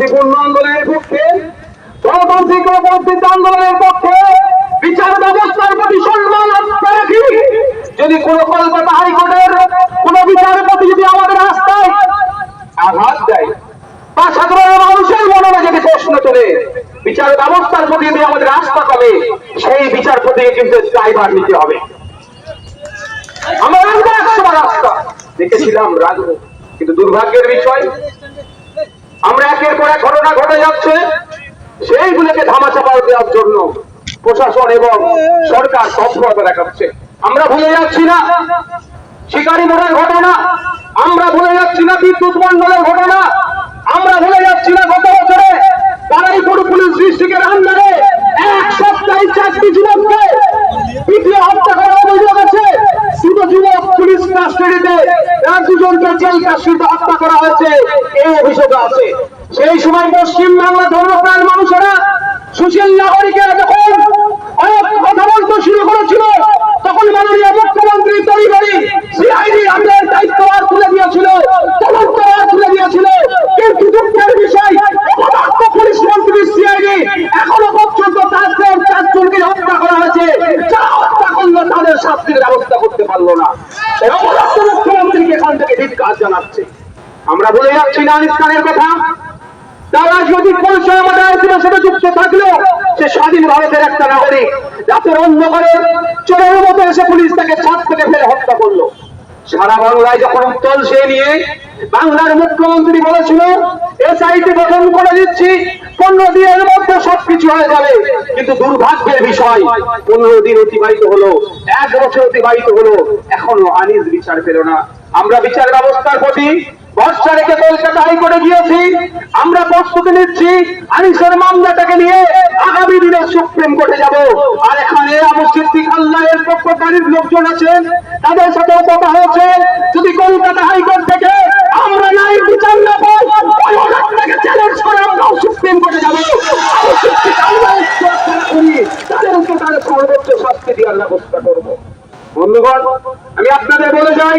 আমরা শান্তিপূর্ণ পক্ষে, গণতান্ত্রিক ও আন্দোলনের পক্ষে বিচার ব্যবস্থার প্রতি সম্মান আস্থা রাখি। যদি কোন কলকাতা হাইকোর্টের কোন বিচারপতি যদি আমাদের আস্থায় আঘাত দেয়, বা সাধারণ মানুষের মনে যদি প্রশ্ন তোলে, বিচার ব্যবস্থার প্রতি যদি আমাদের আস্থা কমে সেই বিচারপতিকে কিন্তু ড্রাইভার নিতে হবে। আমরা রাখব একসময় রাস্তা। দেখেছিলাম রাখব কিন্তু দুর্ভাগ্যের বিষয় একের পর এক ঘটনা ঘটে যাচ্ছে। সেইগুলোকে ধামাচাপা দেওয়ার জন্য প্রশাসন এবং সরকার তৎপরতা দেখাচ্ছে। আমরা ভুলে যাচ্ছি না শিকারী মোড়ের ঘটনা, আমরা ভুলে যাচ্ছি না বিদ্যুৎ মন্ডলের ঘটনা, আমরা ভুলে যাচ্ছি না গত বছরে বারাইপুর পুলিশ ডিস্ট্রিক্টের আন্ডারে এক সপ্তাহে চারটি যুবককে পিটিয়ে হত্যা করার অভিযোগ আছে। দুটো যুবক পুলিশ কাস্টাডিতে আর দুজনকে জেল কাস্টাডিতে হত্যা করা হয়েছে, এই অভিযোগ আছে। সেই সময় পশ্চিম বাংলা ধর্মপ্রাণ মানুষেরা সুশীল নাগরিকেরা যখন অনেক কথা বলতে শুরু করেছিল, তখন মাননীয় মুখ্যমন্ত্রী তৈরি সিআইডি আমাদের দায়িত্বভার তুলে দিয়েছিল তদন্তভার তুলে দিয়েছিল। কিন্তু দুঃখের বিষয় পুলিশ মন্ত্রী সিআইডি এখনও পর্যন্ত তাদের চারজনকে হত্যা করা হয়েছে। যারা হত্যা করল তাদের শাস্তির ব্যবস্থা করতে পারল না। মুখ্যমন্ত্রীকে এখান থেকে ধিক্কার জানাচ্ছে। আমরা বলে যাচ্ছি না খানের কথা। রাজনৈতিক পরিচয় আমাদের আলোচনার সাথে যুক্ত থাকলেও সে স্বাধীন ভারতের একটা নাগরিক। রাতের অন্ধকারে চোরের মতো এসে পুলিশ তাকে ছাদ থেকে ফেলে হত্যা করল। সারা বাংলায় যখন উত্তল সে নিয়ে বাংলার মুখ্যমন্ত্রী বলেছিল, এসআইটি গঠন করে দিচ্ছি, পনেরো দিনের মধ্যে সবকিছু হয়ে যাবে। কিন্তু দুর্ভাগ্যের বিষয়, পনেরো দিন অতিবাহিত হলো, এক বছর অতিবাহিত হলো, এখনও আনিস বিচার পেল না। আমরা বিচার ব্যবস্থার প্রতি ভরসা রেখে কলকাতা হাইকোর্টে গিয়েছি। আমরা প্রস্তুতি নিচ্ছি, আনিসের মামলাটাকে নিয়ে আগামী দিনে সুপ্রিম কোর্টে যাব। আর এখানে আবু সিদ্দিক আল্লাহের পক্ষকারীর লোকজন আছেন, তাদের সাথেও কথা হয়েছে। যদি কলকাতা হাইকোর্ট থেকে আমরা নাই বিচার না পাই, ওই চ্যালেঞ্জ করে আমরাও সুপ্রিম কোর্টে যাব। আবু সিদ্দিক আল্লাহের তাদের উপর তার সর্বোচ্চ শাস্তি দেওয়ার ব্যবস্থা করব। বন্ধুগণ, আমি আপনাদের বলে যাই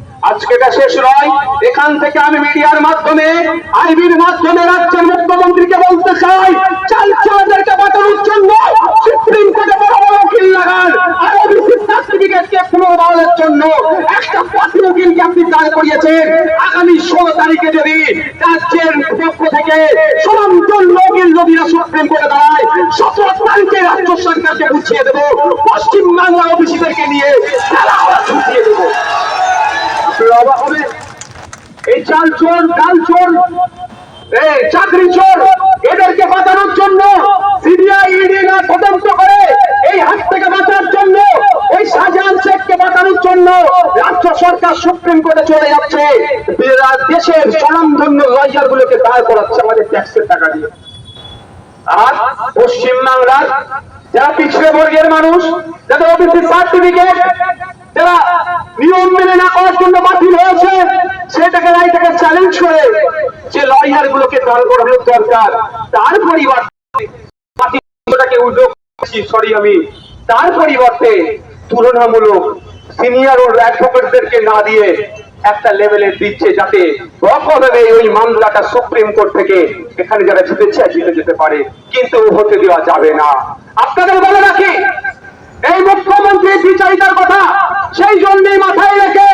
আজকে এটা শেষ নয়। এখান থেকে আমি মিডিয়ার মাধ্যমে, আইবির মাধ্যমে রাজ্যের মুখ্যমন্ত্রীকে বলতে চাই, চাল চোরদেরকে বাঁচানোর জন্য সুপ্রিম কোর্টে বড় বড় উকিল লাগান। আর আগামী ষোলো তারিখে যদি থেকে সুপ্রিম নিয়ে আপনারা অবাক হবেন এই চাল চোর, ডাল চোর চাকরি চোর, এদেরকে বাঁচানোর জন্য সিবিআই ইডি না তদন্ত করে এই হাত থেকে বাঁচার জন্য, এই শাহজাহান শেখকে বাঁচানোর জন্য রাজ্য সরকার সুপ্রিম কোর্টে চলে যাচ্ছে। দেশের স্বনামধন্য লয়ার গুলোকে দাঁড় করাচ্ছে আমাদের ট্যাক্সের টাকা দিয়ে। আর পশ্চিম বাংলার যারা পিছিয়ে বর্গের মানুষ, যাদের ওবিসি সার্টিফিকেট যারা নিয়ম না করার জন্য বাতিল হয়েছে, সেটাকে রাইটাকে চ্যালেঞ্জ করে যে লয়ার গুলোকে দাঁড় করানোর দরকার, তার পরিবর্তে উদ্যোগ সরি আমি, তার পরিবর্তে তুলনামূলক সিনিয়র ও অ্যাডভোকেটদেরকে না দিয়ে একটা লেভেলের দিচ্ছে যাতে রকমভাবে ওই মামলাটা সুপ্রিম কোর্ট থেকে এখানে যারা জিতেছে, জিতে যেতে পারে, কিন্তু হতে দেওয়া যাবে না। আপনাদের বলে রাখি এই মুখ্যমন্ত্রী বিচারিতার কথা সেই জন্যই মাথায় রেখে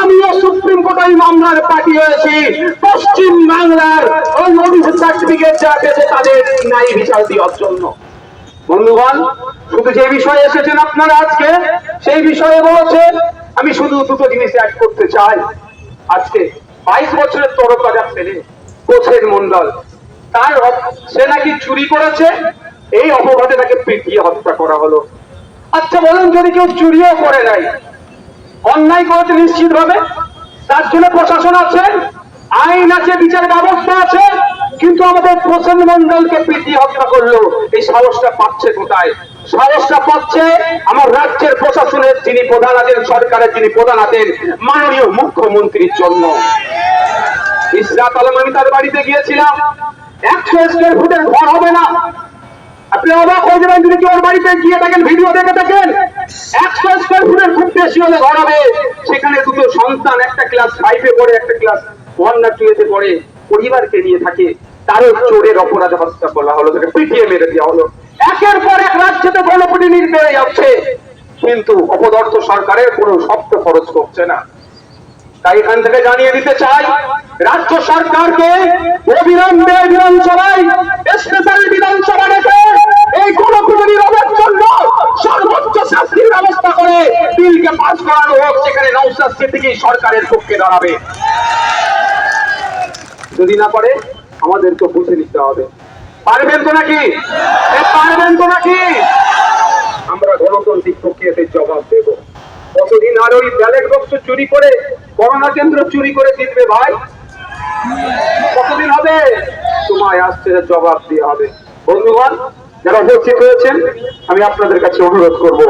আমিও সুপ্রিম কোর্টে মামলার পার্টি হয়েছি। পশ্চিম বাংলার ওই নোটিশ সার্টিফিকেট যা পেয়েছে তাদের নাই বিচার দেওয়ার জন্য। বন্ধুগণ, শুধু যে বিষয়ে এসেছেন আপনারা আজকে, সেই বিষয়ে বলছে আমি শুধু দুটো জিনিস অ্যাড করতে চাই। আজকে বাইশ বছরের তরকাজা ছেলে কোচের মন্ডল তার সে নাকি চুরি করেছে, এই অপঘাতে তাকে পিটিয়ে হত্যা করা হলো। আচ্ছা বলুন, যদি কেউ চুরিও করে নাই, অন্যায় করেছে নিশ্চিত ভাবে তার জন্য প্রশাসন আছে, আইন আছে, বিচার ব্যবস্থা আছে, কিন্তু আমাদের প্রসেন মন্ডলকে পিটিয়ে হত্যা করল। এই সাহসটা পাচ্ছে কোথায়? সাহসটা পাচ্ছে আমার রাজ্যের প্রশাসনের যিনি প্রধান আছেন, সরকারের যিনি প্রধান আছেন, মাননীয় মুখ্যমন্ত্রীর জন্য। ইসরাত আলম, আমি তার বাড়িতে গিয়েছিলাম। একশো স্কোয়ার ফুটের ঘর হবে না। আপনি অবাক হয়ে যাবেন যদি বাড়িতে গিয়ে থাকেন ভিডিও দেখে থাকেন একশো স্কোয়ার ফুটের খুব বেশি হলে ঘর হবে। সেখানে দুটো সন্তান, একটা ক্লাস ফাইভে পড়ে, একটা ক্লাস ওয়ান না টুয়েতে পড়ে, পরিবারকে নিয়ে থাকে। তারও চোরের অপরাধ করা হলো, তাকে পিটিয়ে মেরে দেওয়া হলো। একের পর এক রাজ্যতে গণপ্রতিনিধি বেড়ে যাচ্ছে কিন্তু অপদর্থ সরকারের কোনো শব্দ খরচ করছে না। তাই এখান থেকে জানিয়ে দিতে চাই, রাজ্য সরকারকে অবিলম্বে বিধানসভায় স্পেশাল বিধানসভা ডেকে এই গণকুমনি রোধের জন্য সর্বোচ্চ শাস্তির ব্যবস্থা করে বিলকে পাস করানো হোক, সেখানে নৌসাদ সিদ্দিকি সরকারের পক্ষে দাঁড়াবে। যদি না করে আমাদেরকে বুঝে নিতে হবে। পারবেন তো নাকি? পারবেন তো নাকি? আমরা গণতান্ত্রিক প্রক্রিয়াতে জবাব দেব। কতদিন আর ওই ব্যালেট বক্স চুরি করে করোনা কেন্দ্র চুরি করে জিতবে ভাই। কতদিন হবে? সময় আসছে জবাব দিয়ে হবে। বন্ধুগণ, যারা উপস্থিত হয়েছেন, আমি আপনাদের কাছে অনুরোধ করব।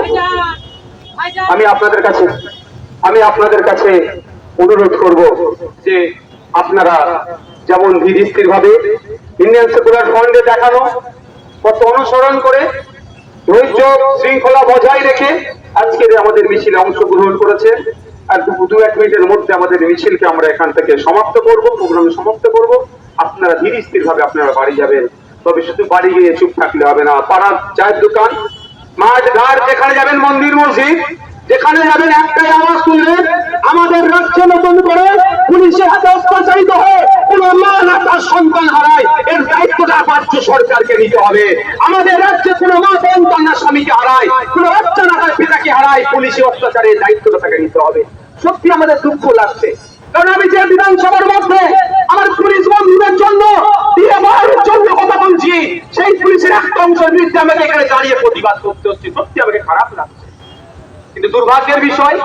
আমি আপনাদের কাছে, আমি আপনাদের কাছে অনুরোধ করব যে আপনারা যেমন ধীর ভাবে ইন্ডিয়ান সেকুলার ফ্রন্টে দেখানো, কত অনুসরণ করে ধৈর্য, শৃঙ্খলা বজায় রেখে আজকের আমাদের মিছিলে অংশগ্রহণ করেছে আর দু এক মিনিটের মধ্যে আমাদের মিছিলকে আমরা এখান থেকে সমাপ্ত করব, প্রোগ্রাম সমাপ্ত করব। আপনারা ধীর স্থির ভাবে আপনারা বাড়ি যাবেন। তবে শুধু বাড়ি গিয়ে চুপ থাকলে হবে না। পাড়ার চায়ের দোকান, মাঠ, ঘাট, যেখানে যাবেন মন্দির, মসজিদ, যেখানে যাবেন একটাই আওয়াজ তুলবেন, আমাদের রাজ্যে নতুন করে পুলিশের হাতে অত্যাচারিত হয়ে কোন মা না তার সন্তান হারায় এর দায়িত্বটা রাজ্য সরকারকে নিতে হবে। আমাদের রাজ্যে কোন মা সন্তান না স্বামীকে হারায়, কোন বাচ্চা না তার পিতাকে হারায়, পুলিশে অত্যাচারের দায়িত্বটা তাকে নিতে হবে। সত্যি আমাদের দুঃখ লাগছে। কারণ আমি যে বিধানসভার মধ্যে আমার পুলিশ বন্ধুদের জন্য, দিয়ে জন্য কথা বলছি, সেই পুলিশের একটা অংশের বিরুদ্ধে আমাকে এখানে দাঁড়িয়ে প্রতিবাদ করতে হচ্ছে। সত্যি আমাকে খারাপ লাগছে। কিন্তু দুর্ভাগ্যের বিষয়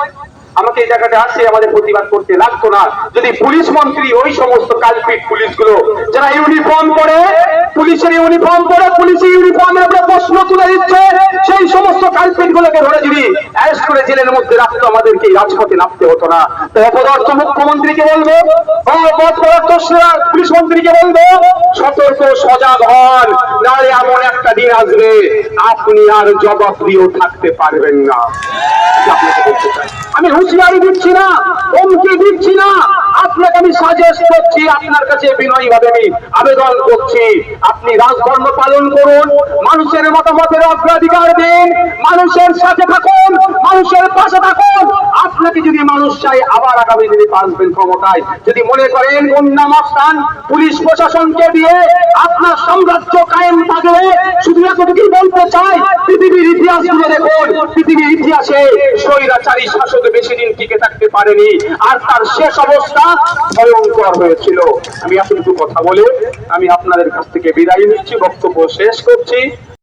আমাকে এই জায়গাটা আসে আমাদের প্রতিবাদ করতে লাগতো না। যদি পুলিশ মন্ত্রী ওই সমস্ত কালপিট পুলিশগুলো, যারা ইউনিফর্ম পরে, পুলিশের ইউনিফর্ম পরে, পুলিশের ইউনিফর্মের উপরে প্রশ্ন তুলে দিচ্ছে, সেই সমস্ত কালপিট গুলোকে ধরে যদি অ্যারেস্ট করে জেলের মধ্যে রাখতো, আমাদেরকে রাজপথে নামতে হতো না। তো অপদার্থ মুখ্যমন্ত্রীকে বলব পুলিশ মন্ত্রীকে বলব সতর্ক সজাগ হন নাহলে এমন একটা দিন আসবে, আপনি আর জবাবদিও থাকতে পারবেন না। আমি হুঁশিয়ারি দিচ্ছি না, হুমকি দিচ্ছি না, আপনাকে আমি সাজেস্ট করছি, আপনার কাছে বিনয়ী ভাবে আমি আবেদন করছি। আপনি রাজধর্ম পালন করুন, মানুষের মতামতের অগ্রাধিকার দিন, মানুষের সাথে থাকুন, মানুষের পাশে থাকুন। আপনাকে যদি মানুষ চাই আবার আগামী দিনে আসবেন ক্ষমতায়। যদি মনে করেন কন্যা মস্তান পুলিশ প্রশাসনকে দিয়ে আপনার সাম্রাজ্য কায়েম থাকলে শুধু এতটুকু বলতে চাই, পৃথিবীর ইতিহাসগুলো দেখুন, পৃথিবীর ইতিহাসে স্বৈরাচারী শাসক বেশি দিন টিকে থাকতে পারেনি, আর তার শেষ অবস্থা ভয়ঙ্কর হয়েছিল। আমি এতটুকু কথা বলে আমি আপনাদের কাছ থেকে বিদায় নিচ্ছি, বক্তব্য শেষ করছি।